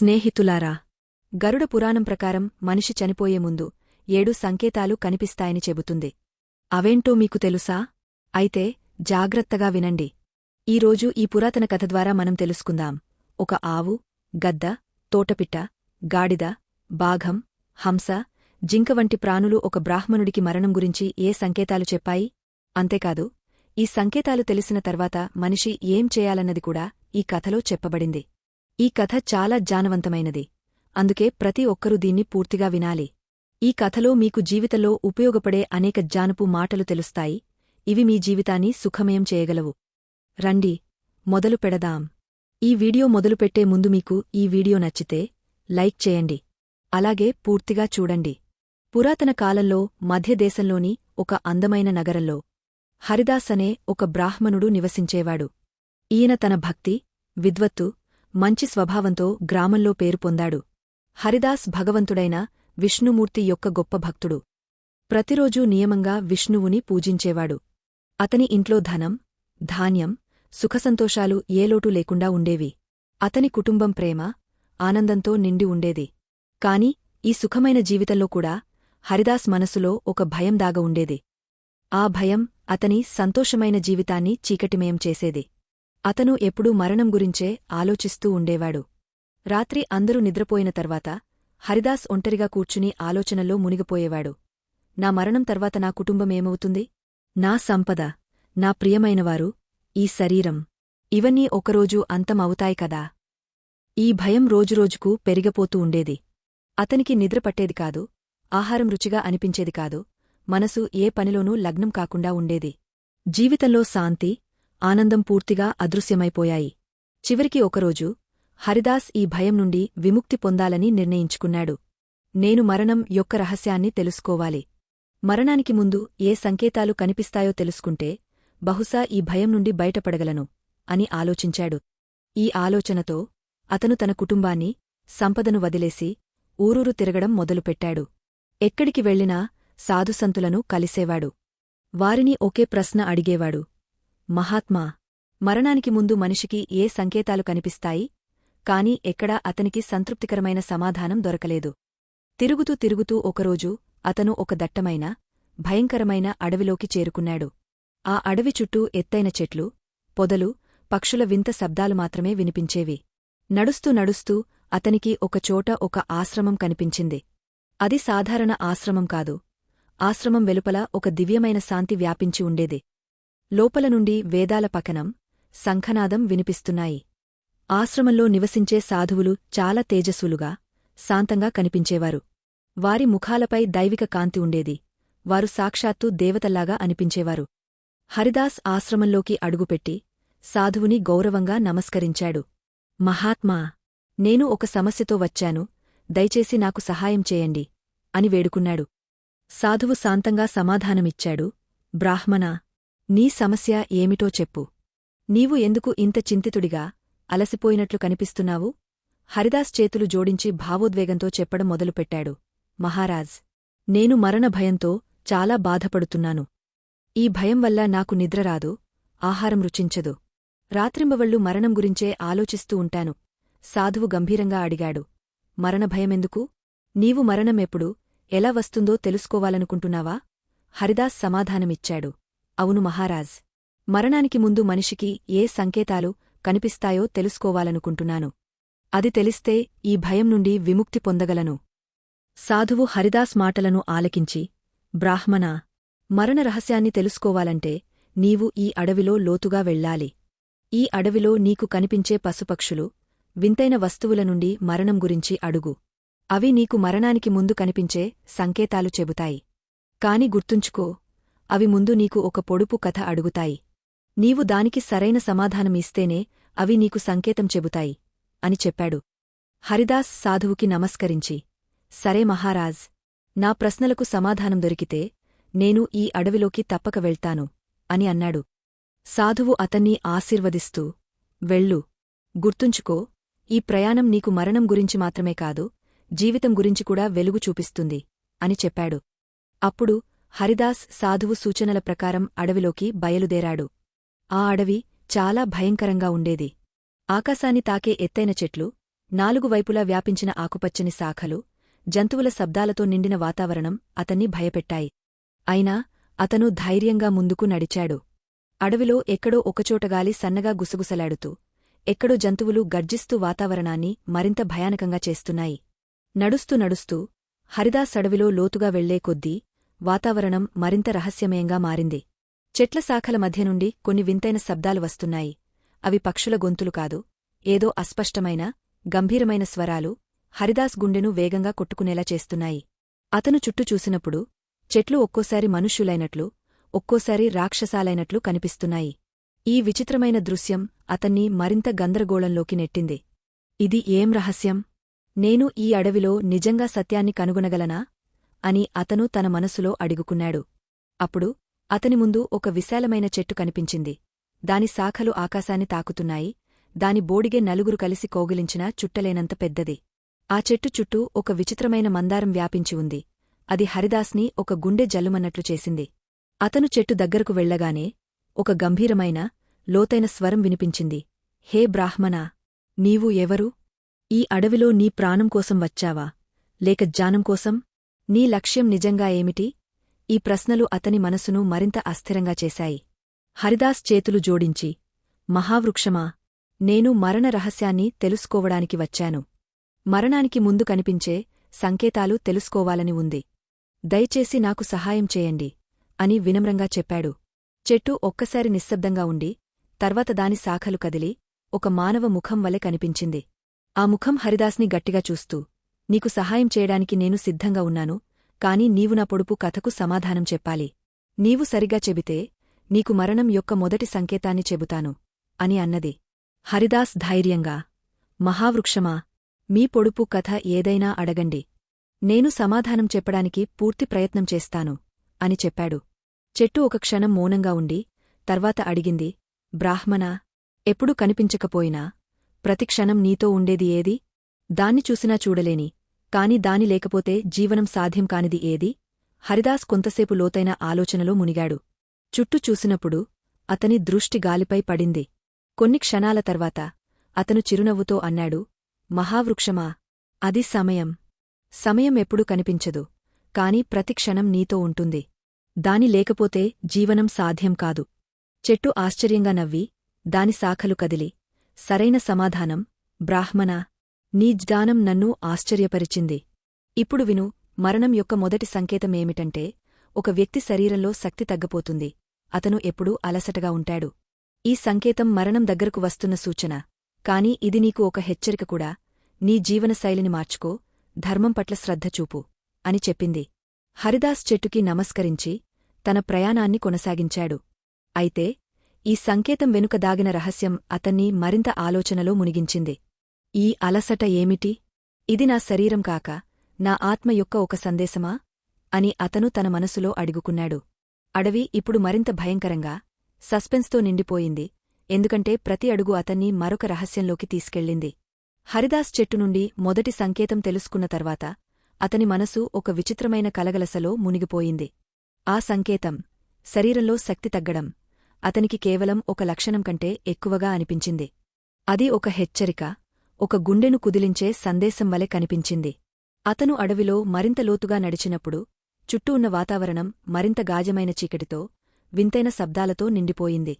స్నేహితులారా గరుడ పురాణం ప్రకారం మనిషి చనిపోయే ముందు ఏడు సంకేతాలు కనిపిస్తాయని చెబుతుంది. అవేంటో మీకు తెలుసా? అయితే జాగ్రత్తగా వినండి. ఈరోజు ఈ పురాతన కథ ద్వారా మనం తెలుసుకుందాం. ఒక ఆవు గద్ద తోటపిట్ట గాడిద బాఘం హంస జింక వంటి ప్రాణులు ఒక బ్రాహ్మణుడికి మరణం గురించి ఏ సంకేతాలు చెప్పాయి? అంతేకాదు ఈ సంకేతాలు తెలిసిన తర్వాత మనిషి ఏం చేయాలన్నది కూడా ఈ కథలో చెప్పబడింది. ఈ కథ చాలా జానవంతమైనది. అందుకే ప్రతి ఒక్కరూ దీన్ని పూర్తిగా వినాలి. ఈ కథలో మీకు జీవితంలో ఉపయోగపడే అనేక జానపు మాటలు తెలుస్తాయి. ఇవి మీ జీవితాన్ని సుఖమయం చేయగలవు. రండి మొదలు పెడదాం. ఈ వీడియో మొదలుపెట్టే ముందు మీకు ఈ వీడియో నచ్చితే లైక్ చేయండి. అలాగే పూర్తిగా చూడండి. పురాతన కాలంలో మధ్యదేశంలోని ఒక అందమైన నగరంలో హరిదాస్ అనే ఒక బ్రాహ్మణుడు నివసించేవాడు. ఈయన తన భక్తి విద్వత్తు మంచి స్వభావంతో గ్రామంలో పేరు పొందాడు. హరిదాస్ భగవంతుడైన విష్ణుమూర్తి యొక్క గొప్ప భక్తుడు. ప్రతిరోజూ నియమంగా విష్ణువుని పూజించేవాడు. అతని ఇంట్లో ధనం ధాన్యం సుఖసంతోషాలు ఏలోటు లేకుండా ఉండేవి. అతని కుటుంబం ప్రేమ ఆనందంతో నిండి ఉండేది. కాని ఈ సుఖమైన జీవితంలో కూడా హరిదాస్ మనసులో ఒక భయం దాగ ఉండేది. ఆ భయం అతని సంతోషమైన జీవితాన్ని చీకటిమయం చేసేది. అతను ఎప్పుడూ మరణం గురించే ఆలోచిస్తూ ఉండేవాడు. రాత్రి అందరూ నిద్రపోయిన తర్వాత హరిదాస్ ఒంటరిగా కూర్చుని ఆలోచనల్లో మునిగిపోయేవాడు. నా మరణం తర్వాత నా కుటుంబమేమవుతుంది నా సంపద నా ప్రియమైనవారు ఈ శరీరం ఇవన్నీ ఒకరోజు అంతం అవుతాయి కదా. ఈ భయం రోజురోజుకు పెరిగపోతూ ఉండేది. అతనికి నిద్రపట్టేది కాదు ఆహారం రుచిగా అనిపించేది కాదు మనసు ఏ పనిలోనూ లగ్నం కాకుండా ఉండేది. జీవితంలో శాంతి ఆనందం పూర్తిగా అదృశ్యమైపోయాయి. చివరికి ఒకరోజు హరిదాస్ ఈ భయం నుండి విముక్తి పొందాలని నిర్ణయించుకున్నాడు. నేను మరణం యొక్క రహస్యాన్ని తెలుసుకోవాలి. మరణానికి ముందు ఏ సంకేతాలు కనిపిస్తాయో తెలుసుకుంటే బహుశా ఈ భయం నుండి బయటపడగలను అని ఆలోచించాడు. ఈ ఆలోచనతో అతను తన కుటుంబాన్ని సంపదను వదిలేసి ఊరూరు తిరగడం మొదలుపెట్టాడు. ఎక్కడికి వెళ్ళినా సాధుసంతులను కలిసేవాడు. వారిని ఒకే ప్రశ్న అడిగేవాడు. మహాత్మా మరణానికి ముందు మనిషికి ఏ సంకేతాలు కనిపిస్తాయి? కాని ఎక్కడా అతనికి సంతృప్తికరమైన సమాధానం దొరకలేదు. తిరుగుతూ తిరుగుతూ ఒకరోజు అతను ఒక దట్టమైన భయంకరమైన అడవిలోకి చేరుకున్నాడు. ఆ అడవి చుట్టూ ఎత్తైన చెట్లు పొదలు పక్షుల వింత శబ్దాలు మాత్రమే వినిపించేవి. నడుస్తూ నడుస్తూ అతనికి ఒకచోట ఒక ఆశ్రమం కనిపించింది. అది సాధారణ ఆశ్రమం కాదు. ఆశ్రమం వెలుపల ఒక దివ్యమైన శాంతి వ్యాపించి ఉండేది. లోపల నుండి వేదాల పకనం శంఖనాదం వినిపిస్తున్నాయి. ఆశ్రమంలో నివసించే సాధువులు చాలా తేజస్సులుగా శాంతంగా కనిపించేవారు. వారి ముఖాలపై దైవిక కాంతి ఉండేది. వారు సాక్షాత్తు దేవతల్లాగా అనిపించేవారు. హరిదాస్ ఆశ్రమంలోకి అడుగుపెట్టి సాధువుని గౌరవంగా నమస్కరించాడు. మహాత్మా నేను ఒక సమస్యతో వచ్చాను. దయచేసి నాకు సహాయం చేయండి అని వేడుకున్నాడు. సాధువు శాంతంగా సమాధానమిచ్చాడు. బ్రాహ్మణా నీ సమస్య ఏమిటో చెప్పు. నీవు ఎందుకు ఇంత చింతితుడిగా అలసిపోయినట్లు కనిపిస్తున్నావు? హరిదాస్ చేతులు జోడించి భావోద్వేగంతో చెప్పడం మొదలుపెట్టాడు. మహారాజ్ నేను మరణ భయంతో చాలా బాధపడుతున్నాను. ఈ భయం వల్ల నాకు నిద్రరాదు ఆహారం రుచించదు. రాత్రింబవళ్ళు మరణం గురించే ఆలోచిస్తూ ఉంటాను. సాధువు గంభీరంగా అడిగాడు. మరణభయమెందుకు నీవు మరణమెప్పుడు ఎలా వస్తుందో తెలుసుకోవాలనుకుంటున్నావా? హరిదాస్ సమాధానమిచ్చాడు. అవును మహారాజ్. మరణానికి ముందు మనిషికి ఏ సంకేతాలు కనిపిస్తాయో తెలుసుకోవాలనుకుంటున్నాను. అది తెలిస్తే ఈ భయం నుండి విముక్తి పొందగలను. సాధువు హరిదాస్ మాటలను ఆలకించి బ్రాహ్మణా మరణ రహస్యాన్ని తెలుసుకోవాలంటే నీవు ఈ అడవిలో లోతుగా వెళ్ళాలి. ఈ అడవిలో నీకు కనిపించే పశుపక్షులు వింతైన వస్తువుల నుండి మరణం గురించి అడుగు. అవి నీకు మరణానికి ముందు కనిపించే సంకేతాలు చెబుతాయి. కాని గుర్తుంచుకో అవి ముందు నీకు ఒక పొడుపు కథ అడుగుతాయి. నీవు దానికి సరైన సమాధానమిస్తేనే అవి నీకు సంకేతం చెబుతాయి అని చెప్పాడు. హరిదాస్ సాధువుకి నమస్కరించి సరే మహారాజ్ నా ప్రశ్నలకు సమాధానం దొరికితే నేను ఈ అడవిలోకి తప్పక వెళ్తాను అని అన్నాడు. సాధువు అతన్ని ఆశీర్వదిస్తూ వెళ్ళు గుర్తుంచుకో ఈ ప్రయాణం నీకు మరణం గురించి మాత్రమే కాదు జీవితం గురించి కూడా వెలుగు చూపిస్తుంది అని చెప్పాడు. అప్పుడు హరిదాస్ సాధువు సూచనల ప్రకారం అడవిలోకి బయలుదేరాడు. ఆ అడవి చాలా భయంకరంగా ఉండేది. ఆకాశాన్ని తాకే ఎత్తైన చెట్లు నాలుగు వైపులా వ్యాపించిన ఆకుపచ్చని శాఖలు జంతువుల శబ్దాలతో నిండిన వాతావరణం అతన్ని భయపెట్టాయి. అయినా అతను ధైర్యంగా ముందుకు నడిచాడు. అడవిలో ఎక్కడో ఒకచోటగాలి సన్నగా గుసగుసలాడుతూ ఎక్కడో జంతువులు గర్జిస్తూ వాతావరణాన్ని మరింత భయానకంగా చేస్తున్నాయి. నడుస్తూ నడుస్తూ హరిదాస్ అడవిలో లోతుగా వెళ్ళే కొద్దీ వాతావరణం మరింత రహస్యమయంగా మారింది. చెట్ల శాఖల మధ్య నుండి కొన్ని వింతైన శబ్దాలు వస్తున్నాయి. అవి పక్షుల గొంతులు కాదు ఏదో అస్పష్టమైన గంభీరమైన స్వరాలు హరిదాస్ గుండెను వేగంగా కొట్టుకునేలా చేస్తున్నాయి. అతను చుట్టూ చూసినప్పుడు చెట్లు ఒక్కోసారి మనుష్యులైనట్లు ఒక్కోసారి రాక్షసాలైనట్లు కనిపిస్తున్నాయి. ఈ విచిత్రమైన దృశ్యం అతన్ని మరింత గందరగోళంలోకి నెట్టింది. ఇది ఏం రహస్యం? నేను ఈ అడవిలో నిజంగా సత్యాన్ని కనుగొనగలనా? అని అతను తన మనసులో అడుగుకున్నాడు. అప్పుడు అతని ముందు ఒక విశాలమైన చెట్టు కనిపించింది. దాని శాఖలు ఆకాశాన్ని తాకుతున్నాయి. దాని బోడిగే నలుగురు కలిసి కోగిలించినా చుట్టలేనంత పెద్దది. ఆ చెట్టు చుట్టూ ఒక విచిత్రమైన మందారం వ్యాపించి ఉంది. అది హరిదాస్ని ఒక గుండె జల్లుమన్నట్లు చేసింది. అతను చెట్టు దగ్గరకు వెళ్ళగానే ఒక గంభీరమైన లోతైన స్వరం వినిపించింది. హే బ్రాహ్మణా నీవు ఎవరు? ఈ అడవిలో నీ ప్రాణం కోసం వచ్చావా? లేక జానం కోసం? నీ లక్ష్యం నిజంగా ఏమిటి? ఈ ప్రశ్నలు అతని మనసును మరింత అస్థిరంగా చేశాయి. హరిదాస్ చేతులు జోడించి మహావృక్షమా నేను మరణ రహస్యాన్ని తెలుసుకోవడానికి వచ్చాను. మరణానికి ముందు కనిపించే సంకేతాలు తెలుసుకోవాలని ఉంది. దయచేసి నాకు సహాయం చేయండి అని వినమ్రంగా చెప్పాడు. చెట్టు ఒక్కసారి నిశ్శబ్దంగా ఉండి తర్వాత దాని శాఖలు కదిలి ఒక మానవ ముఖం వలె కనిపించింది. ఆ ముఖం హరిదాస్ని గట్టిగా చూస్తూ నీకు సహాయం చేయడానికి నేను సిద్ధంగా ఉన్నాను కాని నీవు నా పొడుపు కథకు సమాధానం చెప్పాలి. నీవు సరిగా చెబితే నీకు మరణం యొక్క మొదటి సంకేతాన్ని చెబుతాను అని అన్నది. హరిదాస్ ధైర్యంగా మహావృక్షమా మీ పొడుపు కథ ఏదైనా అడగండి. నేను సమాధానం చెప్పడానికి పూర్తి ప్రయత్నం చేస్తాను అని చెప్పాడు. చెట్టు ఒక క్షణం మౌనంగా ఉండి తర్వాత అడిగింది బ్రాహ్మణా ఎప్పుడు కనిపించకపోయినా ప్రతిక్షణం నీతో ఉండేది ఏది? దాన్ని చూసినా చూడలేని కాని దాని లేకపోతే జీవనం సాధ్యం కానిది ఏది? హరిదాస్ కొంతసేపు లోతైన ఆలోచనలో మునిగాడు. చుట్టూ చూసినప్పుడు అతని దృష్టి గాలిపై పడింది. కొన్ని క్షణాల తర్వాత అతను చిరునవ్వుతో అన్నాడు మహావృక్షమా అది సమయం. సమయం ఎప్పుడు కనిపించదు కాని ప్రతిక్షణం నీతో ఉంటుంది. దాని లేకపోతే జీవనం సాధ్యం కాదు. చెట్టు ఆశ్చర్యంగా నవ్వి దాని శాఖలు కదిలి సరైన సమాధానం బ్రాహ్మణ నీ జ్ఞానం నన్ను ఆశ్చర్యపరిచింది. ఇప్పుడు విను మరణం యొక్క మొదటి సంకేతమేమిటంటే ఒక వ్యక్తి శరీరంలో శక్తి తగ్గపోతుంది. అతను ఎప్పుడూ అలసటగా ఉంటాడు. ఈ సంకేతం మరణం దగ్గరకు వస్తున్న సూచన. కాని ఇది నీకు ఒక హెచ్చరిక కూడా. నీ జీవనశైలిని మార్చుకో ధర్మం పట్ల శ్రద్ధ చూపు అని చెప్పింది. హరిదాస్ చెట్టుకి నమస్కరించి తన ప్రయాణాన్ని కొనసాగించాడు. అయితే ఈ సంకేతం వెనుక దాగిన రహస్యం అతన్ని మరింత ఆలోచనలో మునిగించింది. ఈ అలసట ఏమిటి? ఇది నా శరీరం కాక నా ఆత్మ యొక్క ఒక సందేశమా? అని అతను తన మనసులో అడుగుకున్నాడు. అడవి ఇప్పుడు మరింత భయంకరంగా సస్పెన్స్తో నిండిపోయింది ఎందుకంటే ప్రతి అడుగు అతన్ని మరొక రహస్యంలోకి తీసుకెళ్ళింది. హరిదాస్ చెట్టు నుండి మొదటి సంకేతం తెలుసుకున్న తర్వాత అతని మనసు ఒక విచిత్రమైన కలగలసలో మునిగిపోయింది. ఆ సంకేతం శరీరంలో శక్తి తగ్గడం అతనికి కేవలం ఒక లక్షణం కంటే ఎక్కువగా అనిపించింది. అది ఒక హెచ్చరిక ఒక గుండెను కుదిలించే సందేశం వలె కనిపించింది. అతను అడవిలో మరింత లోతుగా నడిచినప్పుడు చుట్టూ ఉన్న వాతావరణం మరింత గాజమైన చీకటితో వింతైన శబ్దాలతో నిండిపోయింది.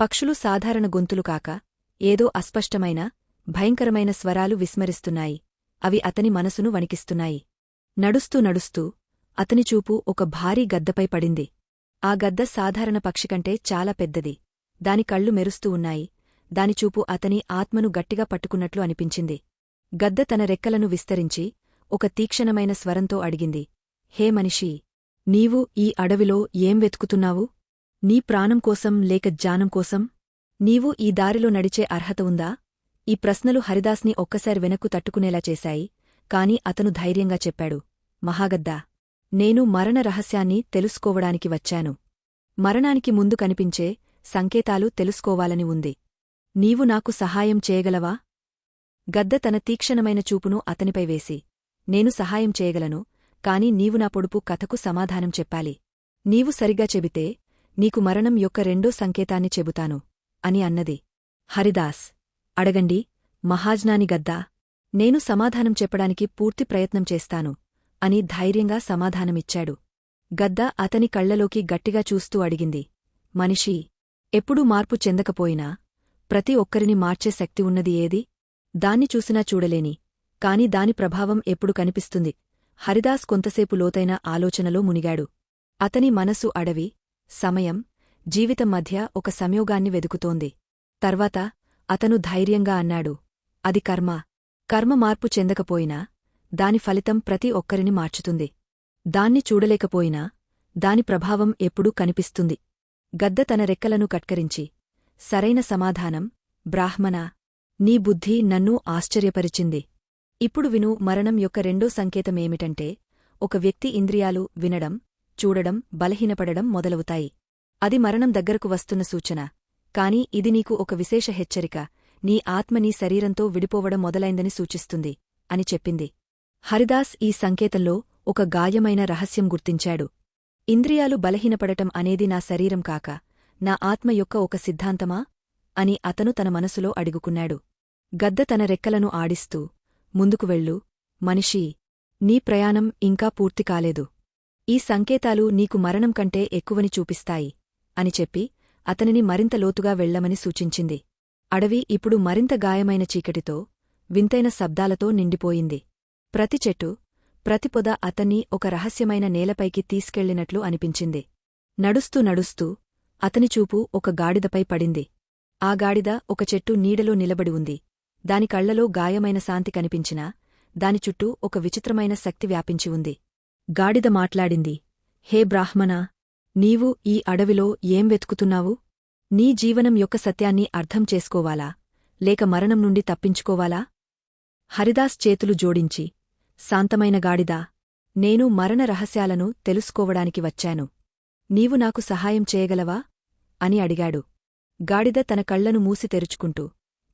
పక్షులు సాధారణ గొంతులు కాక ఏదో అస్పష్టమైన భయంకరమైన స్వరాలు విస్మరిస్తున్నాయి. అవి అతని మనసును వణికిస్తున్నాయి. నడుస్తూ నడుస్తూ అతని చూపు ఒక భారీ గద్దపై పడింది. ఆ గద్ద సాధారణ పక్షికంటే చాలా పెద్దది. దాని కళ్ళు మెరుస్తూ ఉన్నాయి. దానిచూపు అతని ఆత్మను గట్టిగా పట్టుకున్నట్లు అనిపించింది. గద్ద తన రెక్కలను విస్తరించి ఒక తీక్షణమైన స్వరంతో అడిగింది. హే మనిషీ నీవు ఈ అడవిలో ఏం వెతుకుతున్నావు? నీ ప్రాణం కోసం లేక జానం కోసం? నీవు ఈ దారిలో నడిచే అర్హత ఉందా? ఈ ప్రశ్నలు హరిదాస్ని ఒక్కసారి వెనక్కు తట్టుకునేలా చేశాయి కాని అతను ధైర్యంగా చెప్పాడు. మహాగద్దా నేను మరణ రహస్యాన్ని తెలుసుకోవడానికి వచ్చాను. మరణానికి ముందు కనిపించే సంకేతాలు తెలుసుకోవాలని ఉంది. నీవు నాకు సహాయం చేయగలవా? గద్ద తన తీక్షణమైన చూపును అతనిపై వేసి నేను సహాయం చేయగలను కాని నీవు నా పొడుపు కథకు సమాధానం చెప్పాలి. నీవు సరిగ్గా చెబితే నీకు మరణం యొక్క రెండో సంకేతాన్ని చెబుతాను అని అన్నది. హరిదాస్ అడగండి మహాజ్నాని గద్దా నేను సమాధానం చెప్పడానికి పూర్తి ప్రయత్నం చేస్తాను అని ధైర్యంగా సమాధానమిచ్చాడు. గద్ద అతని కళ్ళలోకి గట్టిగా చూస్తూ అడిగింది. మనిషి ఎప్పుడూ మార్పు చెందకపోయినా ప్రతి ఒక్కరిని మార్చే శక్తి ఉన్నది ఏది? దాన్ని చూసినా చూడలేని. కాని దాని ప్రభావం ఎప్పుడు కనిపిస్తుంది? హరిదాస్ కొంతసేపు లోతైన ఆలోచనలో మునిగాడు. అతని మనసు అడవి సమయం జీవితం మధ్య ఒక సంయోగాన్ని వెదుకుతోంది. తర్వాత అతను ధైర్యంగా అన్నాడు అది కర్మ. కర్మ మార్పు చెందకపోయినా దాని ఫలితం ప్రతి ఒక్కరిని మార్చుతుంది. దాన్ని చూడలేకపోయినా దాని ప్రభావం ఎప్పుడూ కనిపిస్తుంది. గద్ద తన రెక్కలను కట్కరించి సరైన సమాధానం బ్రాహ్మణ. నీ బుద్ధి నన్ను ఆశ్చర్యపరిచింది. ఇప్పుడు విను మరణం యొక్క రెండో సంకేతమేమిటంటే ఒక వ్యక్తి ఇంద్రియాలు వినడం చూడడం బలహీనపడడం మొదలవుతాయి. అది మరణం దగ్గరకు వస్తున్న సూచన. కాని ఇది నీకు ఒక విశేష హెచ్చరిక. నీ ఆత్మ నీ శరీరంతో విడిపోవడం మొదలైందని సూచిస్తుంది అని చెప్పింది. హరిదాస్ ఈ సంకేతంలో ఒక గాయమైన రహస్యం గుర్తించాడు. ఇంద్రియాలు బలహీనపడటం అనేది నా శరీరం కాక నా ఆత్మ యొక్క ఒక సిద్ధాంతమా? అని అతను తన మనసులో అడుగుకున్నాడు. గద్ద తన రెక్కలను ఆడిస్తూ ముందుకు వెళ్ళు మనిషీ నీ ప్రయాణం ఇంకా పూర్తి కాలేదు. ఈ సంకేతాలు నీకు మరణం కంటే ఎక్కువని చూపిస్తాయి అని చెప్పి అతనిని మరింత లోతుగా వెళ్ళమని సూచించింది. అడవి ఇప్పుడు మరింత గాయమైన చీకటితో వింతైన శబ్దాలతో నిండిపోయింది. ప్రతి చెట్టు ప్రతి పొద అతన్ని ఒక రహస్యమైన నేలపైకి తీసుకెళ్ళినట్లు అనిపించింది. నడుస్తూ నడుస్తూ అతని చూపు ఒక గాడిదపై పడింది. ఆ గాడిద ఒక చెట్టు నీడలో నిలబడి ఉంది. దాని కళ్ళలో గాయమైన శాంతి కనిపించినా దాని చుట్టూ ఒక విచిత్రమైన శక్తి వ్యాపించి ఉంది. గాడిద మాట్లాడింది హే బ్రాహ్మణా నీవు ఈ అడవిలో ఏం వెతుకుతున్నావు? నీ జీవనం యొక్క సత్యాన్ని అర్థం చేసుకోవాలా? లేక మరణం నుండి తప్పించుకోవాలా? హరిదాస్ చేతులు జోడించి శాంతమైన గాడిదా నేను మరణ రహస్యాలను తెలుసుకోవడానికి వచ్చాను. నీవు నాకు సహాయం చేయగలవా? అని అడిగాడు. గాడిద తన కళ్ళను మూసి తెరుచుకుంటూ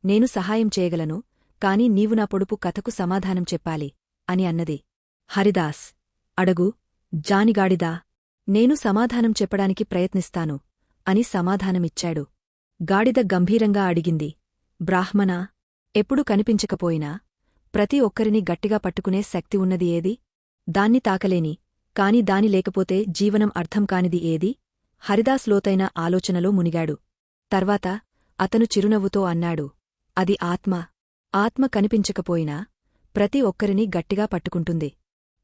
నేను సహాయం చేయగలను కాని నీవు నా పొడుపు కథకు సమాధానం చెప్పాలి అని అన్నది. హరిదాస్ అడగు జానిగాడిదా నేను సమాధానం చెప్పడానికి ప్రయత్నిస్తాను అని సమాధానమిచ్చాడు. గాడిద గంభీరంగా అడిగింది. బ్రాహ్మణా ఎప్పుడు కనిపించకపోయినా ప్రతి ఒక్కరిని గట్టిగా పట్టుకునే శక్తి ఉన్నది ఏది? దాన్ని తాకలేని కాని దాని లేకపోతే జీవనం అర్థం కానిది ఏది? హరిదాస్ లోతైన ఆలోచనలో మునిగాడు. తర్వాత అతను చిరునవ్వుతో అన్నాడు అది ఆత్మ. ఆత్మ కనిపించకపోయినా ప్రతి ఒక్కరిని గట్టిగా పట్టుకుంటుంది.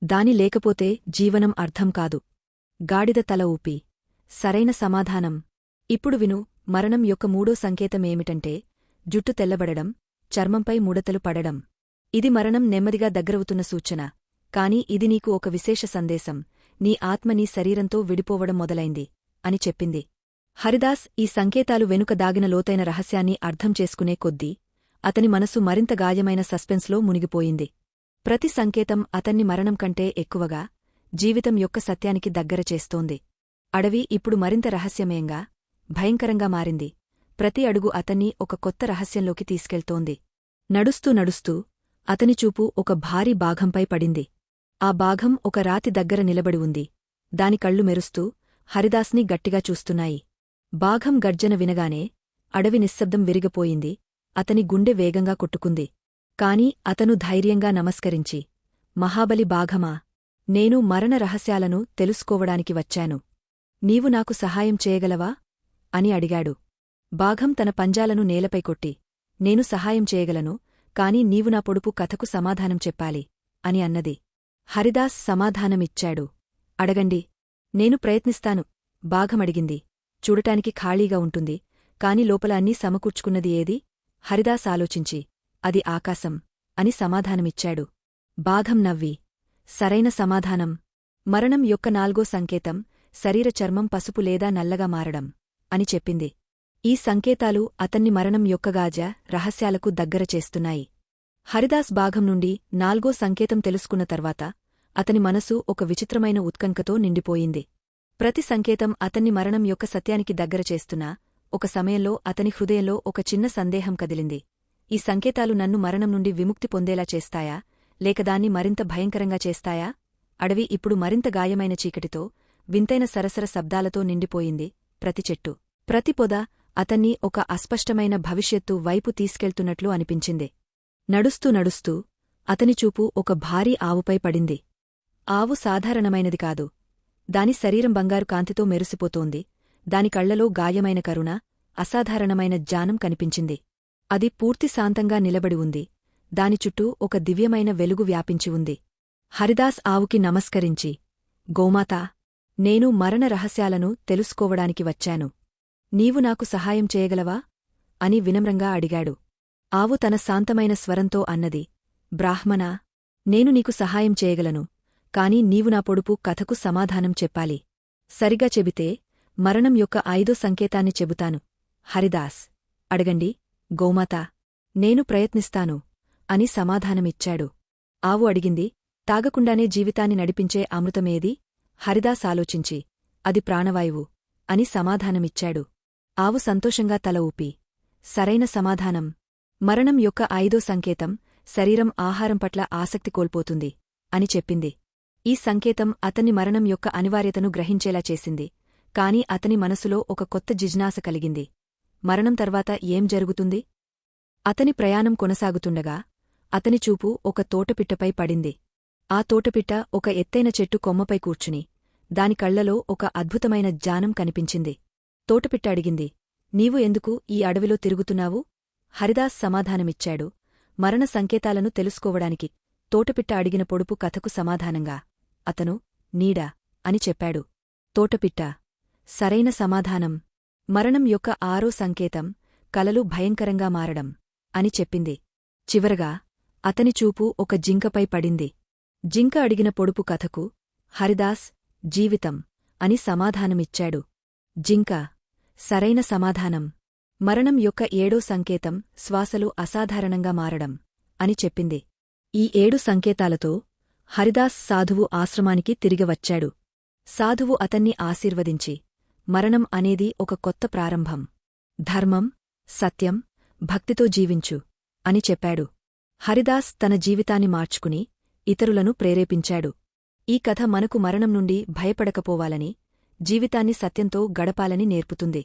దాని లేకపోతే జీవనం అర్థం కాదు. గాడిద తల ఊపి సరైన సమాధానం. ఇప్పుడు విను మరణం యొక్క మూడో సంకేతమేమిటంటే జుట్టు తెల్లబడడం చర్మంపై ముడతలు పడడం. ఇది మరణం నెమ్మదిగా దగ్గరవుతున్న సూచన. కాని ఇది నీకు ఒక విశేష సందేశం. నీ ఆత్మ నీ శరీరంతో విడిపోవడం మొదలైంది. అని చెప్పింది. హరిదాస్ ఈ సంకేతాలు వెనుక దాగిన లోతైన రహస్యాన్ని అర్థం చేసుకునే కొద్దీ అతని మనసు మరింత గాయమైన సస్పెన్స్లో మునిగిపోయింది. ప్రతి సంకేతం అతన్ని మరణం కంటే ఎక్కువగా జీవితం యొక్క సత్యానికి దగ్గర చేస్తోంది. అడవి ఇప్పుడు మరింత రహస్యమయంగా భయంకరంగా మారింది. ప్రతి అడుగు అతన్ని ఒక కొత్త రహస్యంలోకి తీసుకెళ్తోంది. నడుస్తూ నడుస్తూ అతని చూపు ఒక భారీ బాఘంపై పడింది. ఆ బాఘం ఒక రాతి దగ్గర నిలబడి ఉంది. దాని కళ్ళు మెరుస్తూ హరిదాస్ని గట్టిగా చూస్తున్నాయి. బాఘం గర్జన వినగానే అడవి నిశ్శబ్దం విరిగిపోయింది. అతని గుండె వేగంగా కొట్టుకుంది. కాని అతను ధైర్యంగా నమస్కరించి మహాబలి బాఘమా నేను మరణ రహస్యాలను తెలుసుకోవడానికి వచ్చాను. నీవు నాకు సహాయం చేయగలవా? అని అడిగాడు. బాఘం తన పంజాలను నేలపై కొట్టి నేను సహాయం చేయగలను కాని నీవు నా పొడుపు కథకు సమాధానం చెప్పాలి అని అన్నది. హరిదాస్ సమాధానమిచ్చాడు. అడగండి నేను ప్రయత్నిస్తాను. బాఘమడిగింది చూడటానికి ఖాళీగా ఉంటుంది. కాని లోపల అన్నీ సమకూర్చుకున్నది ఏది? హరిదాస్ ఆలోచించి. అది ఆకాశం అని సమాధానమిచ్చాడు. బాఘం నవ్వి. సరైన సమాధానం. మరణం యొక్క నాల్గో సంకేతం శరీర చర్మం పసుపు లేదా నల్లగా మారడం అని చెప్పింది. ఈ సంకేతాలు అతన్ని మరణం యొక్క గాజ రహస్యాలకు దగ్గర చేస్తున్నాయి. హరిదాస్ బాఘం నుండి నాల్గో సంకేతం తెలుసుకున్న తర్వాత అతని మనసు ఒక విచిత్రమైన ఉత్కంకతో నిండిపోయింది. ప్రతి సంకేతం అతన్ని మరణం యొక్క సత్యానికి దగ్గర చేస్తున్నా ఒక సమయంలో అతని హృదయంలో ఒక చిన్న సందేహం కదిలింది. ఈ సంకేతాలు నన్ను మరణం నుండి విముక్తి పొందేలా చేస్తాయా? లేక దాన్ని మరింత భయంకరంగా చేస్తాయా? అడవి ఇప్పుడు మరింత గాయమైన చీకటితో వింతైన సరసర శబ్దాలతో నిండిపోయింది ప్రతి చెట్టు. ప్రతి పొద అతన్ని ఒక అస్పష్టమైన భవిష్యత్తు వైపు తీసుకెళ్తున్నట్లు అనిపించింది. నడుస్తూ నడుస్తూ అతని చూపు ఒక భారీ ఆవుపై పడింది. ఆవు సాధారణమైనది కాదు. దాని శరీరం బంగారు కాంతితో మెరిసిపోతోంది. దాని కళ్ళలో గాయమైన కరుణ అసాధారణమైన జ్ఞానం కనిపించింది. అది పూర్తి శాంతంగా నిలబడి ఉంది. దాని చుట్టూ ఒక దివ్యమైన వెలుగు వ్యాపించి ఉంది. హరిదాస్ ఆవుకి నమస్కరించి గోమాతా నేను మరణ రహస్యాలను తెలుసుకోవడానికి వచ్చాను. నీవు నాకు సహాయం చేయగలవా? అని వినమ్రంగా అడిగాడు. ఆవు తన శాంతమైన స్వరంతో అన్నది బ్రాహ్మణా నేను నీకు సహాయం చేయగలను. కాని నీవు నా పొడుపు కథకు సమాధానం చెప్పాలి. సరిగా చెబితే మరణం యొక్క ఐదో సంకేతాన్ని చెబుతాను. హరిదాస్ అడగండి గోమాత నేను ప్రయత్నిస్తాను అని సమాధానమిచ్చాడు. ఆవు అడిగింది తాగకుండానే జీవితాన్ని నడిపించే అమృతమేది హరిదాస్ ఆలోచించి అది ప్రాణవాయువు అని సమాధానమిచ్చాడు. ఆవు సంతోషంగా తల ఊపి సరైన సమాధానం. మరణం యొక్క ఐదో సంకేతం శరీరం ఆహారం పట్ల ఆసక్తి కోల్పోతుంది అని చెప్పింది. ఈ సంకేతం అతని మరణం యొక్క అనివార్యతను గ్రహించేలా చేసింది కాని అతని మనసులో ఒక కొత్త జిజ్ఞాస కలిగింది. మరణం తర్వాత ఏం జరుగుతుంది? అతని ప్రయాణం కొనసాగుతుండగా అతని చూపు ఒక తోటపిట్టపై పడింది. ఆ తోటపిట్ట ఒక ఎత్తైన చెట్టు కొమ్మపై కూర్చుని దాని కళ్ళలో ఒక అద్భుతమైన జ్ఞానం కనిపించింది. తోటపిట్ట అడిగింది నీవు ఎందుకు ఈ అడవిలో తిరుగుతున్నావు? హరిదాస్ సమాధానమిచ్చాడు. మరణ సంకేతాలను తెలుసుకోవడానికి. తోటపిట్ట అడిగిన పొడుపు కథకు సమాధానంగా అతను నీడా అని చెప్పాడు. తోటపిట్ట సరైన సమాధానం. మరణం యొక్క ఆరో సంకేతం కలలు భయంకరంగా మారడం అని చెప్పింది. చివరగా అతని చూపు ఒక జింకపై పడింది. జింక అడిగిన పొడుపు కథకు హరిదాస్ జీవితం అని సమాధానమిచ్చాడు. జింక సరైన సమాధానం. మరణం యొక్క ఏడో సంకేతం శ్వాసలు అసాధారణంగా మారడం అని చెప్పింది. ఈ ఏడు సంకేతాలతో హరిదాస్ సాధువు ఆశ్రమానికి తిరిగివచ్చాడు సాధువు అతన్ని ఆశీర్వదించి మరణం అనేది ఒక కొత్త ప్రారంభం. ధర్మం సత్యం భక్తితో జీవించు అని చెప్పాడు. హరిదాస్ తన జీవితాన్ని మార్చుకుని ఇతరులను ప్రేరేపించాడు. ఈ కథ మనకు మరణం నుండి భయపడకపోవాలని జీవితాన్ని సత్యంతో గడపాలని నేర్పుతుంది.